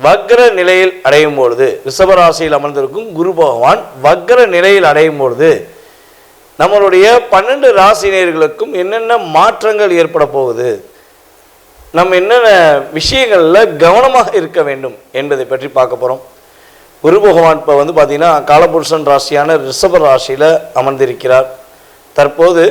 வக்ர நிலையில் அடையும் பொழுது ரிஷபராசியில் அமர்ந்திருக்கும் குரு பகவான் வக்ர நிலையில் அடையும் பொழுது நம்மளுடைய பன்னெண்டு ராசினியர்களுக்கும் என்னென்ன மாற்றங்கள் ஏற்பட போகுது நம்ம என்னென்ன விஷயங்களில் கவனமாக இருக்க வேண்டும் என்பதை பற்றி பார்க்க போகிறோம் குரு பகவான் இப்போ வந்து பார்த்திங்கன்னா காலபுருஷன் ராசியான ரிஷப ராசியில் அமர்ந்திருக்கிறார். தற்போது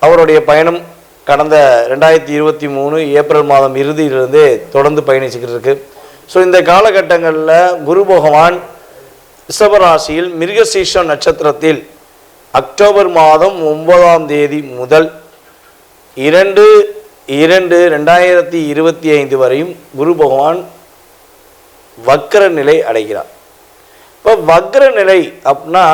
அவருடைய பயணம் கடந்த ரெண்டாயிரத்தி இருபத்தி மூணு ஏப்ரல் மாதம் இறுதியிலிருந்தே தொடர்ந்து பயணிச்சுக்கிட்டு இருக்குது ஸோ இந்த காலகட்டங்களில் குரு பகவான் ரிஷபராசியில் மிருகசீஷ நட்சத்திரத்தில் அக்டோபர் மாதம் ஒன்பதாம் தேதி முதல் இரண்டு இரண்டு ரெண்டாயிரத்தி இருபத்தி ஐந்து வரையும் குரு பகவான் வக்கர நிலை அடைகிறார். இப்போ வக்ர நிலை அப்படின்னா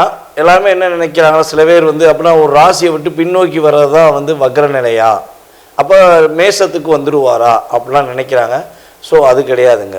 எல்லாமே என்ன நினைக்கிறாங்க? சில பேர் வந்து அப்படின்னா ஒரு ராசியை விட்டு பின்னோக்கி வர்றது தான் வந்து வக்ர நிலையா? அப்போ மேசத்துக்கு வந்துடுவாரா அப்படிலாம் நினைக்கிறாங்க. ஸோ அது கிடையாதுங்க.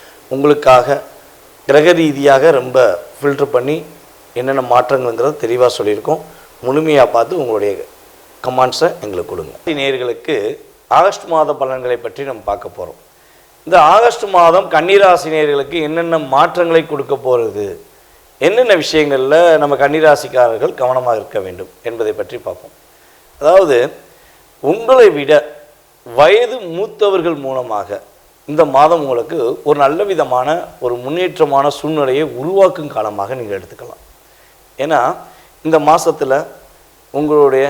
உங்களுக்காக கிரக ரீதியாக ரொம்ப ஃபில்டர் பண்ணி என்னென்ன மாற்றங்கள்ங்கிறத தெளிவாக சொல்லியிருக்கோம். முழுமையாக பார்த்து உங்களுடைய கமாண்ட்ஸை எங்களுக்கு கொடுங்க. நேர்களுக்கு ஆகஸ்ட் மாத பலன்களை பற்றி நம்ம பார்க்க போகிறோம் இந்த ஆகஸ்ட் மாதம் கன்னிராசினியர்களுக்கு என்னென்ன மாற்றங்களை கொடுக்க போகிறது என்னென்ன விஷயங்களில் நம்ம கன்னிராசிக்காரர்கள் கவனமாக இருக்க வேண்டும் என்பதை பற்றி பார்ப்போம். அதாவது உங்களை விட வயது மூத்தவர்கள் மூலமாக இந்த மாதம் உங்களுக்கு ஒரு நல்ல விதமான ஒரு முன்னேற்றமான சூழ்நிலையை உருவாக்கும் காலமாக நீங்கள் எடுத்துக்கலாம். ஏன்னா இந்த மாதத்தில் உங்களுடைய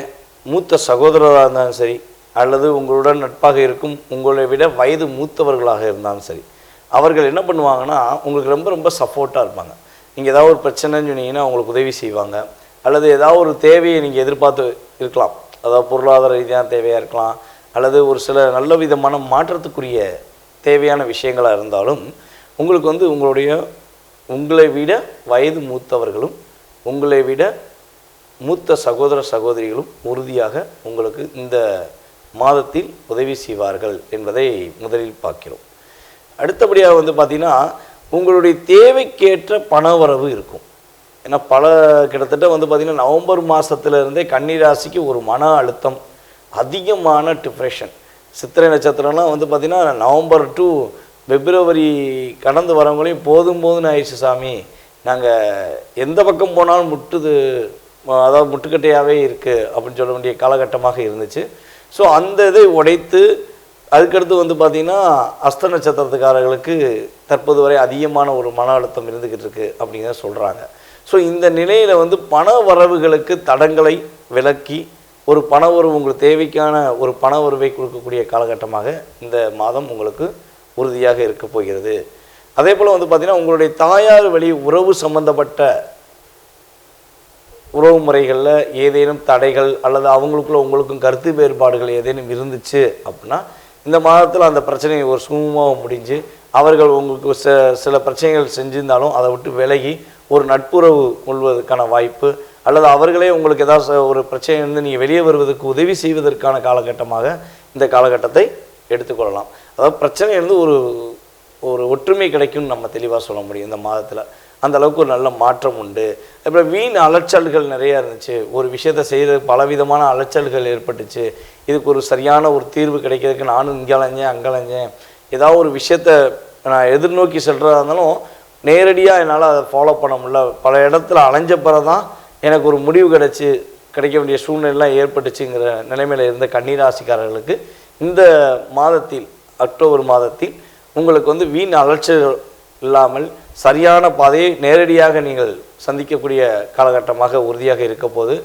மூத்த சகோதரராக இருந்தாலும் சரி அல்லது உங்களுடன் நட்பாக இருக்கும் உங்களை விட வயது மூத்தவர்களாக இருந்தாலும் சரி அவர்கள் என்ன பண்ணுவாங்கன்னா உங்களுக்கு ரொம்ப ரொம்ப சப்போர்ட்டாக இருப்பாங்க. நீங்கள் ஏதாவது ஒரு பிரச்சனைன்னு சொன்னீங்கன்னா உங்களுக்கு உதவி செய்வாங்க. அல்லது ஏதாவது ஒரு தேவையை நீங்கள் எதிர்பார்த்து இருக்கலாம். அதாவது பொருளாதார ரீதியான தேவையாக இருக்கலாம். அல்லது ஒரு சில நல்ல விதமான மாற்றத்துக்குரிய தேவையான விஷயங்களாக இருந்தாலும் உங்களுக்கு வந்து உங்களுடைய உங்களை விட வயது மூத்தவர்களும் உங்களை விட மூத்த சகோதர சகோதரிகளும் உறுதியாக உங்களுக்கு இந்த மாதத்தில் உதவி செய்வார்கள் என்பதை முதலில் பார்க்கிறோம். அடுத்தபடியாக வந்து பார்த்திங்கன்னா உங்களுடைய தேவைக்கேற்ற பணவரவு இருக்கும். ஏன்னா பல கிட்டத்தட்ட வந்து பார்த்திங்கன்னா நவம்பர் மாதத்துலேருந்தே கன்னிராசிக்கு ஒரு மன அழுத்தம் அதிகமான டிப்ரெஷன் சித்திரை நட்சத்திரம்லாம் வந்து பார்த்திங்கன்னா நவம்பர் டு பிப்ரவரி கடந்து வரவங்களையும் போதும் போதும்னு ஆயிடுச்சு சாமி. நாங்கள் எந்த பக்கம் போனாலும் முட்டுது அதாவது முட்டுக்கட்டையாகவே இருக்குது அப்படின்னு சொல்ல வேண்டிய காலகட்டமாக இருந்துச்சு. ஸோ அந்த இதை உடைத்து அதுக்கடுத்து வந்து பார்த்திங்கன்னா அஸ்த நட்சத்திரத்துக்காரர்களுக்கு தற்போது வரை அதிகமான ஒரு மன அழுத்தம் இருந்துக்கிட்டு இருக்குது அப்படிங்கிறத சொல்கிறாங்க ஸோ இந்த நிலையில் வந்து பண வரவுகளுக்கு தடங்களை விலக்கி ஒரு பண உறவு உங்களுக்கு தேவைக்கான ஒரு பண உறவை கொடுக்கக்கூடிய காலகட்டமாக இந்த மாதம் உங்களுக்கு உறுதியாக இருக்க போகிறது. அதே போல் வந்து பார்த்திங்கன்னா உங்களுடைய தாயார் வழி உறவு சம்பந்தப்பட்ட உறவு முறைகளில் ஏதேனும் தடைகள் அல்லது அவங்களுக்குள்ள உங்களுக்கும் கருத்து வேறுபாடுகள் ஏதேனும் இருந்துச்சு அப்படின்னா இந்த மாதத்தில் அந்த பிரச்சனையை ஒரு சுமூகமாக முடிஞ்சு அவர்கள் உங்களுக்கு ச சில பிரச்சனைகள் செஞ்சிருந்தாலும் அதை விட்டு விலகி ஒரு நட்புறவு கொள்வதற்கான வாய்ப்பு அல்லது அவர்களே உங்களுக்கு ஏதாவது ஒரு பிரச்சனையிலிருந்து நீங்கள் வெளியே வருவதற்கு உதவி செய்வதற்கான காலகட்டமாக இந்த காலகட்டத்தை எடுத்துக்கொள்ளலாம். அதாவது பிரச்சனையிலிருந்து ஒரு ஒரு ஒற்றுமை கிடைக்கும்னு நம்ம தெளிவாக சொல்ல முடியும் இந்த மாதத்தில். அந்த அளவுக்கு ஒரு நல்ல மாற்றம் உண்டு. அப்புறம் வீண் அலைச்சல்கள் நிறையா இருந்துச்சு. ஒரு விஷயத்தை செய்கிறது பலவிதமான அலைச்சல்கள் ஏற்பட்டுச்சு. இதுக்கு ஒரு சரியான ஒரு தீர்வு கிடைக்கிறதுக்கு நானும் இங்கே அலைஞ்சேன் அங்கே அலைஞ்சேன். ஏதாவது ஒரு விஷயத்த நான் எதிர்நோக்கி செல்கிறதா இருந்தாலும் நேரடியாக என்னால் அதை ஃபாலோ பண்ண முடியல. பல இடத்துல அலைஞ்ச பிறகு தான் எனக்கு ஒரு முடிவு கிடைச்சி கிடைக்க வேண்டிய சூழ்நிலைலாம் ஏற்பட்டுச்சுங்கிற நிலைமையில் இருந்த கன்னிராசிக்காரர்களுக்கு இந்த மாதத்தில் அக்டோபர் மாதத்தில் உங்களுக்கு வந்து வீண் அலைச்சல் இல்லாமல் சரியான பாதையை நேரடியாக நீங்கள் சந்திக்கக்கூடிய காலகட்டமாக உறுதியாக இருக்க போது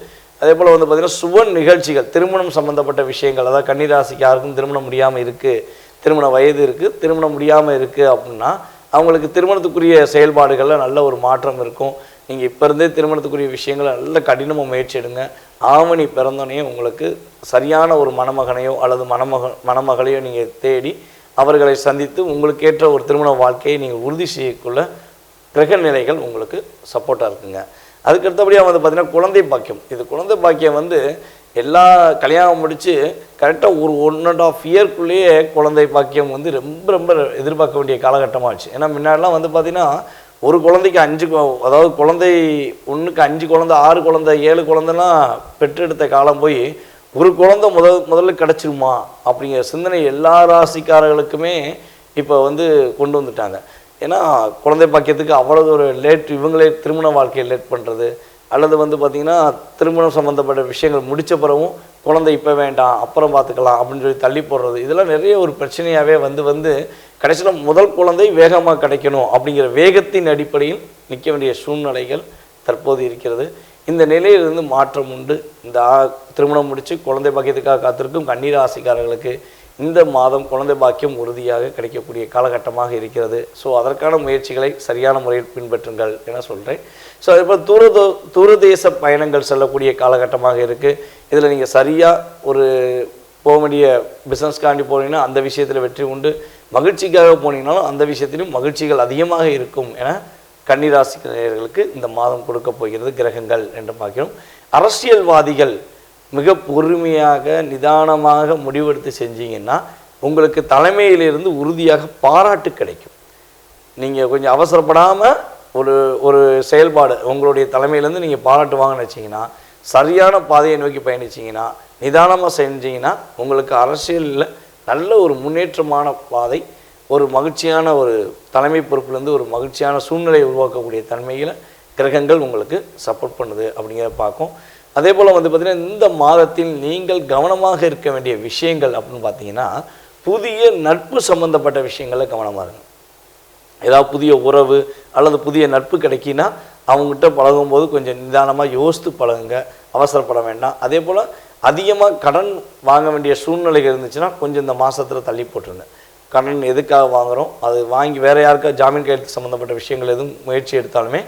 அதே போல் வந்து பார்த்திங்கன்னா சுப நிகழ்ச்சிகள் திருமணம் சம்பந்தப்பட்ட விஷயங்கள் அதாவது கன்னிராசிக்கு யாருக்கும் திருமணம் முடியாமல் இருக்குது திருமண வயது இருக்குது திருமணம் முடியாமல் இருக்குது அப்படின்னா அவங்களுக்கு திருமணத்துக்குரிய செயல்பாடுகளில் நல்ல ஒரு மாற்றம் இருக்கும். நீங்கள் இப்போ இருந்தே திருமணத்துக்குரிய விஷயங்களை நல்ல கடினமாக முயற்சி எடுங்க. ஆவணி பிறந்தோடனே உங்களுக்கு சரியான ஒரு மணமகனையோ அல்லது மணமக மணமகளையோ நீங்கள் தேடி அவர்களை சந்தித்து உங்களுக்கு ஏற்ற ஒரு திருமண வாழ்க்கையை நீங்கள் உறுதி செய்யக்குள்ள கிரக நிலைகள் உங்களுக்கு சப்போர்ட்டாக இருக்குங்க. அதுக்கு அடுத்தபடியாக வந்து பார்த்திங்கன்னா குழந்தை பாக்கியம். இது குழந்தை பாக்கியம் வந்து எல்லா கல்யாணம் முடித்து கரெக்டாக ஒரு ஒன் அண்ட் ஆஃப் இயர்க்குள்ளேயே குழந்தை பாக்கியம் வந்து ரொம்ப ரொம்ப எதிர்பார்க்க வேண்டிய காலகட்டமாக ஆச்சு ஏன்னா முன்னாடிலாம் வந்து பார்த்திங்கன்னா ஒரு குழந்தைக்கு அஞ்சு அதாவது குழந்தை ஒன்றுக்கு அஞ்சு குழந்தை ஆறு குழந்தை ஏழு குழந்தைன்னா பெற்றெடுத்த காலம் போய் ஒரு குழந்தை முதல் முதல்ல கிடச்சிருமா அப்படிங்கிற சிந்தனை எல்லா ராசிக்காரர்களுக்குமே இப்போ வந்து கொண்டு வந்துட்டாங்க. ஏன்னா குழந்தை பாக்கியத்துக்கு அவ்வளோ ஒரு லேட் இவங்களே திருமண வாழ்க்கையை லேட் பண்ணுறது அல்லது வந்து பார்த்திங்கன்னா திருமணம் சம்மந்தப்பட்ட விஷயங்கள் முடித்த பிறகும் குழந்தை இப்போ வேண்டாம் அப்புறம் பார்த்துக்கலாம் அப்படின்னு சொல்லி தள்ளி போடுறது. இதெல்லாம் நிறைய ஒரு பிரச்சனையாகவே வந்து வந்து கடைசியில் முதல் குழந்தை வேகமாக கிடைக்கணும் அப்படிங்கிற வேகத்தின் அடிப்படையில் நிற்க வேண்டிய சூழ்நிலைகள் தற்போது இருக்கிறது. இந்த நிலையிலிருந்து மாற்றம் உண்டு. இந்த திருமணம் முடித்து குழந்தை பாக்கியத்துக்காக காத்திருக்கும் கண்ணீர் ஆசைக்காரர்களுக்கு இந்த மாதம் குழந்தை பாக்கியம் உறுதியாக கிடைக்கக்கூடிய காலகட்டமாக இருக்கிறது. ஸோ அதற்கான முயற்சிகளை சரியான முறையில் பின்பற்றுங்கள் என சொல்கிறேன் ஸோ அதேபோல் தூர தூரதேச பயணங்கள் செல்லக்கூடிய காலகட்டமாக இருக்குது இதில் நீங்கள் சரியாக ஒரு போக வேண்டிய பிஸ்னஸ்காண்டி போனீங்கன்னா அந்த விஷயத்தில் வெற்றி உண்டு. மகிழ்ச்சிக்காக போனீங்கனாலும் அந்த விஷயத்திலும் மகிழ்ச்சிகள் அதிகமாக இருக்கும் என கன்னிராசிக்காரர்களுக்கு இந்த மாதம் கொடுக்க போகிறது கிரகங்கள் என்று பார்க்கிறோம். அரசியல்வாதிகள் மிக பொறுமையாக நிதானமாக முடிவெடுத்து செஞ்சீங்கன்னா உங்களுக்கு தலைமையிலிருந்து உறுதியாக பாராட்டு கிடைக்கும். நீங்கள் கொஞ்சம் அவசரப்படாமல் ஒரு ஒரு செயல்பாடு உங்களுடைய தலைமையிலேருந்து நீங்கள் பாராட்டு வாங்கன்னு வச்சிங்கன்னா சரியான பாதையை நோக்கி பயணிச்சிங்கன்னா நிதானமாக செஞ்சிங்கன்னா உங்களுக்கு அரசியலில் நல்ல ஒரு முன்னேற்றமான பாதை ஒரு மகிழ்ச்சியான ஒரு தலைமை பொறுப்புலேருந்து ஒரு மகிழ்ச்சியான சூழ்நிலையை உருவாக்கக்கூடிய தன்மையில் கிரகங்கள் உங்களுக்கு சப்போர்ட் பண்ணுது அப்படிங்கிறத பார்க்கும். அதே போல் வந்து பார்த்திங்கன்னா இந்த மாதத்தில் நீங்கள் கவனமாக இருக்க வேண்டிய விஷயங்கள் அப்படின்னு பார்த்தீங்கன்னா புதிய நட்பு சம்பந்தப்பட்ட விஷயங்களில் கவனமாக இருங்க. ஏதாவது புதிய உறவு அல்லது புதிய நட்பு கிடைக்கினா அவங்ககிட்ட பழகும்போது கொஞ்சம் நிதானமாக யோசித்து பழகுங்க. அவசரப்பட வேண்டாம். அதே போல் அதிகமாக கடன் வாங்க வேண்டிய சூழ்நிலைகள் இருந்துச்சுன்னா கொஞ்சம் இந்த மாதத்தில் தள்ளி போட்டுருங்க. கடன் எதுக்காக வாங்குகிறோம் அது வாங்கி வேறு யாருக்கா ஜாமீன் கையெழுத்து சம்மந்தப்பட்ட விஷயங்கள் எதுவும் முயற்சி எடுத்தாலுமே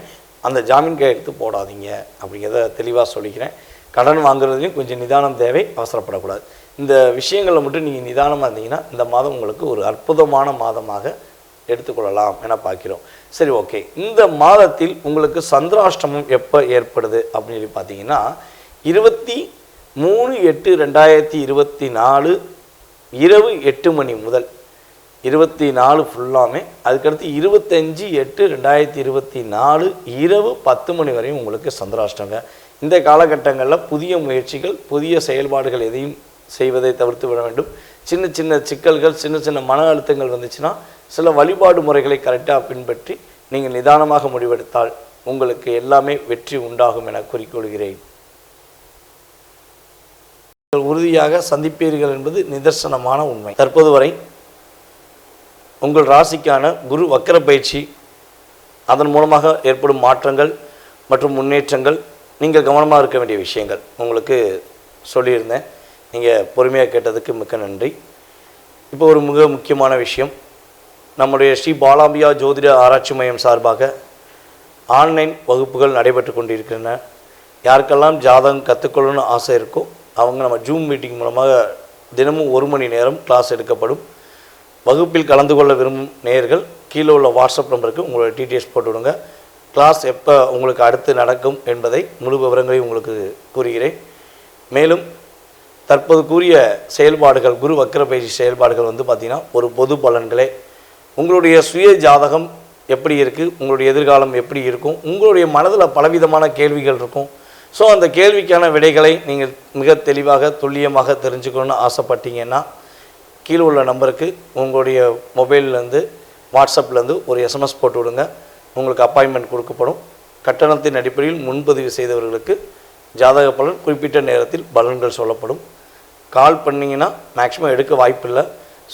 அந்த ஜாமீன் கையெழுத்து போடாதீங்க அப்படிங்கிறத தெளிவாக சொல்லிக்கிறேன். கடன் வாங்குறதுலையும் கொஞ்சம் நிதானம் தேவை அவசரப்படக்கூடாது. இந்த விஷயங்களில் மட்டும் நீங்கள் நிதானமாக இருந்தீங்கன்னா இந்த மாதம் உங்களுக்கு ஒரு அற்புதமான மாதமாக எடுத்துக்கொள்ளலாம் என பார்க்கிறோம். சரி ஓகே. இந்த மாதத்தில் உங்களுக்கு சந்திராஷ்டமம் எப்போ ஏற்படுது அப்படின்னு சொல்லி பார்த்தீங்கன்னா இருபத்தி மூணு எட்டு ரெண்டாயிரத்தி இருபத்தி நாலு இரவு எட்டு மணி முதல் இருபத்தி நாலு ஃபுல்லாமே அதுக்கடுத்து இருபத்தஞ்சி எட்டு ரெண்டாயிரத்தி இருபத்தி நாலு இரவு பத்து மணி வரையும் உங்களுக்கு சந்திராஷ்டங்க. இந்த காலகட்டங்களில் புதிய முயற்சிகள் புதிய செயல்பாடுகள் எதையும் செய்வதை தவிர்த்து விட வேண்டும். சின்ன சின்ன சிக்கல்கள் சின்ன சின்ன மன அழுத்தங்கள் வந்துச்சுன்னா சில வழிபாடு முறைகளை கரெக்டாக பின்பற்றி நீங்கள் நிதானமாக முடிவெடுத்தால் உங்களுக்கு எல்லாமே வெற்றி உண்டாகும் என குறிக்கொள்கிறேன். நீங்கள் உறுதியாக சந்திப்பீர்கள் என்பது நிதர்சனமான உண்மை. தற்போது வரை உங்கள் ராசிக்கான குரு வக்கர பயிற்சி அதன் மூலமாக ஏற்படும் மாற்றங்கள் மற்றும் முன்னேற்றங்கள் நீங்கள் கவனமாக இருக்க வேண்டிய விஷயங்கள். உங்களுக்கு சொல்லியிருந்தேன். நீங்கள் பொறுமையாக கேட்டதுக்கு மிக்க நன்றி. இப்போ ஒரு மிக முக்கியமான விஷயம். நம்முடைய ஸ்ரீ பாலாம்பியா ஜோதிட ஆராய்ச்சி மையம் சார்பாக ஆன்லைன் வகுப்புகள் நடைபெற்று கொண்டிருக்கின்றன. யாருக்கெல்லாம் ஜாதகம் கற்றுக்கொள்ளணும்னு ஆசை இருக்கோ அவங்க நம்ம ஜூம் மீட்டிங் மூலமாக தினமும் ஒரு மணி நேரம் கிளாஸ் எடுக்கப்படும். வகுப்பில் கலந்து கொள்ள விரும்பும் நேயர்கள் கீழே உள்ள வாட்ஸ்அப் நம்பருக்கு உங்களோட டீட்டெயில்ஸ் போட்டு விடுங்க கிளாஸ் எப்போ உங்களுக்கு அடுத்து நடக்கும் என்பதை முழு விவரங்களையும் உங்களுக்கு கூறுகிறேன். மேலும் தற்போது கூறிய செயல்பாடுகள் குரு வக்கர பயிற்சி செயல்பாடுகள் வந்து பார்த்திங்கன்னா ஒரு பொது பலன்களே. உங்களுடைய சுய ஜாதகம் எப்படி இருக்குது உங்களுடைய எதிர்காலம் எப்படி இருக்கும்? உங்களுடைய மனதில் பலவிதமான கேள்விகள் இருக்கும். ஸோ அந்த கேள்விக்கான விடைகளை நீங்கள் மிக தெளிவாக துல்லியமாக தெரிஞ்சுக்கணும்னு ஆசைப்பட்டீங்கன்னா கீழே உள்ள நம்பருக்கு உங்களுடைய மொபைல்லேருந்து வாட்ஸ்அப்லேருந்து ஒரு எஸ்எம்எஸ் போட்டு விடுங்க. உங்களுக்கு அப்பாயின்மெண்ட் கொடுக்கப்படும். கட்டணத்தின் அடிப்படையில் முன்பதிவு செய்தவர்களுக்கு ஜாதக பலன் குறிப்பிட்ட நேரத்தில் பலன்கள் சொல்லப்படும். கால் பண்ணிங்கன்னா மேக்ஸிமம் எடுக்க வாய்ப்பில்லை.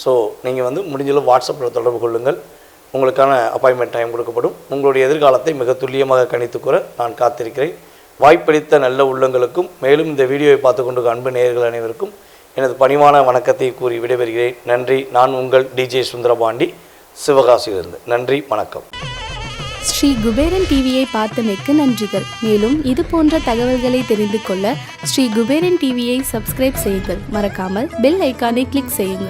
ஸோ நீங்கள் வந்து முடிஞ்சளவு வாட்ஸ்அப்பில் தொடர்பு கொள்ளுங்கள். உங்களுக்கான அப்பாயின்மெண்ட் டைம் கொடுக்கப்படும். உங்களுடைய எதிர்காலத்தை மிக துல்லியமாக கணித்து கூற நான் காத்திருக்கிறேன். வாய்ப்பளித்த நல்ல உள்ளங்களுக்கும் மேலும் இந்த வீடியோவை பார்த்து கொண்டு அன்பு நேயர்கள் அனைவருக்கும் எனது பணிவான வணக்கத்தை கூறி விடைபெறுகிறேன். நன்றி. நான் உங்கள் டிஜே சுந்தரபாண்டி. சிவகாசியிலிருந்து. நன்றி. வணக்கம். ஸ்ரீ குபேரன் டிவியை பார்த்தமைக்கு நன்றிகள். மேலும் இது போன்ற தகவல்களை தெரிந்து கொள்ள ஸ்ரீ குபேரன் டிவியை சப்ஸ்கிரைப் செய்யுங்கள். மறக்காமல் பெல் ஐக்கானை கிளிக் செய்யுங்கள்.